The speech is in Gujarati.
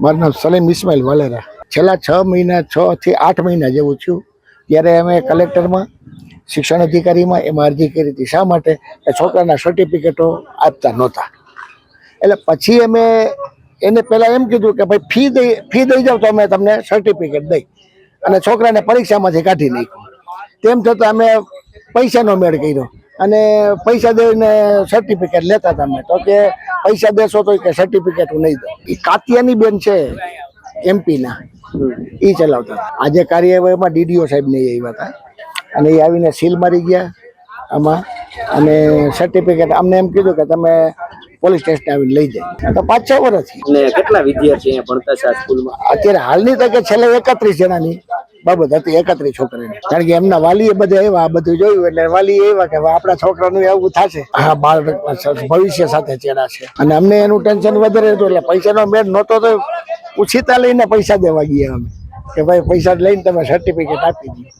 મારું નામ સલીમ ઇસ્માઇલ વાલેરા. છેલ્લા છ મહિના, છ થી આઠ મહિના જેવું થયું. ત્યારે અમે કલેક્ટરમાં, શિક્ષણ અધિકારીમાં એમાં અરજી કરી હતી. શા માટે? કે છોકરાના સર્ટિફિકેટો આપતા નહોતા. એટલે પછી અમે એને પહેલાં એમ કીધું કે ભાઈ ફી દઈ ફી દઈ જાવ તો અમે તમને સર્ટિફિકેટ દઈ. અને છોકરાને પરીક્ષામાંથી કાઢી નાખ્યું. તેમ છતાં અમે પૈસાનો મેળ કર્યો. અને પૈસા દઈને સર્ટિફિકેટ લેતા તમે તો કે પૈસા દેશો તો કે સર્ટિફિકેટ હું નહીં દઉં. એ કાતિયાની બેન છે એમપીના. એ ચલાવતા. આજે કાર્યવાહીમાં ડીડીઓ સાહેબ નહીં આવ્યા હતા. અને એ આવીને સીલ મારી ગયા આમાં. અને સર્ટિફિકેટ અમને એમ કીધું કે તમે પોલીસ સ્ટેશન આવીને લઈ જાય તો પાંચ છ વર્ષ કેટલા વિદ્યાર્થી ભણતા છે સ્કૂલમાં? અત્યારે હાલની તકે છેલ્લે એકત્રીસ જણાની. બાબત હતી એકત્રી છોકરાની. કારણ કે એમના વાલીએ બધા આવ્યા આ બધું જોયું એટલે વાલી એવા કે આપણા છોકરાનું એવું થશે. હા, બાળ ભવિષ્ય સાથે ચેડા છે. અને અમને એનું ટેન્શન વધારે હતું એટલે પૈસાનો મેળ નહોતો તો ઉછીતા લઈને પૈસા દેવા ગયા અમે. કે ભાઈ, પૈસા લઈને તમે સર્ટિફિકેટ આપી દઈએ